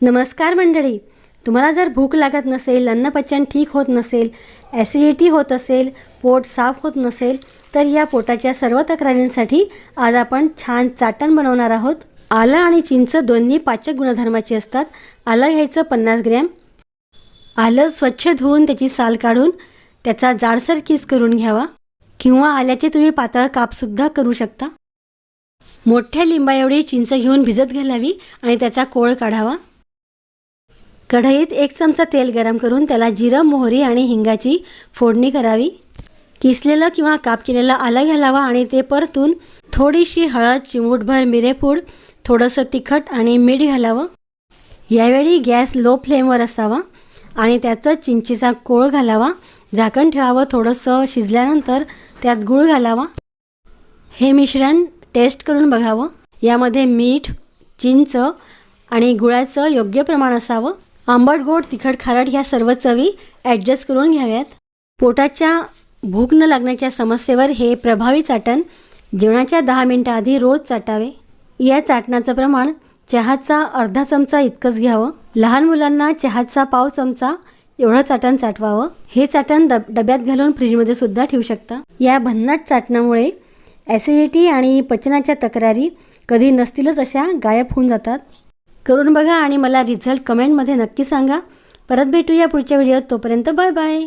नमस्कार मंडळी. तुम्हाला जर भूक लागत नसेल अन्नपचन ठीक होत नसेल ॲसिडिटी होत असेल पोट साफ होत नसेल तर या पोटाच्या सर्व तक्रारींसाठी आज आपण छान चाटण बनवणार आहोत. आलं आणि चिंच दोन्ही पाचक गुणधर्माची असतात. आलं घ्यायचं पन्नास ग्रॅम. आलं स्वच्छ धुवून त्याची साल काढून त्याचा जाडसर किस करून घ्यावा. किंवा आल्याचे तुम्ही पातळ कापसुद्धा करू शकता. मोठ्या लिंबा एवढी चिंच घेऊन भिजत घालावी आणि त्याचा कोळ काढावा. कढईत एक चमचा तेल गरम करून त्याला जिरं मोहरी आणि हिंगाची फोडणी करावी. किसलेलं किंवा काप केलेलं आलं घालावा आणि ते परतून थोडीशी हळद चिमूटभर मिरेपूड थोडंसं तिखट आणि मीठ घालावं. यावेळी गॅस लो फ्लेमवर असावा आणि त्याचं चिंचेचा कोळ घालावा. झाकण ठेवावं थोडंसं शिजल्यानंतर त्यात गूळ घालावा. हे मिश्रण टेस्ट करून बघावं. यामध्ये मीठ चिंच आणि गुळाचं योग्य प्रमाण असावं. आंबट गोड तिखट खारट ह्या सर्व चवी ॲडजस्ट करून घ्याव्यात. पोटाच्या भूक न लागण्याच्या समस्येवर हे प्रभावी चाटण जेवणाच्या दहा मिनटं आधी रोज चाटावे. या चाटणाचं प्रमाण चहाचा अर्धा चमचा इतकंच घ्यावं. लहान मुलांना चहाचा पाव चमचा एवढं चाटण चाटवावं. हे चाटण डब डब्यात घालून फ्रीजमध्ये सुद्धा ठेवू शकता. या भन्नाट चाटणामुळे ॲसिडिटी आणि पचनाच्या तक्रारी कधी नसतीलच अशा गायब होऊन जातात. करून बघा आणि मला रिझल्ट कमेंटमध्ये नक्की सांगा. परत भेटूया पुढच्या व्हिडिओत तोपर्यंत बाय बाय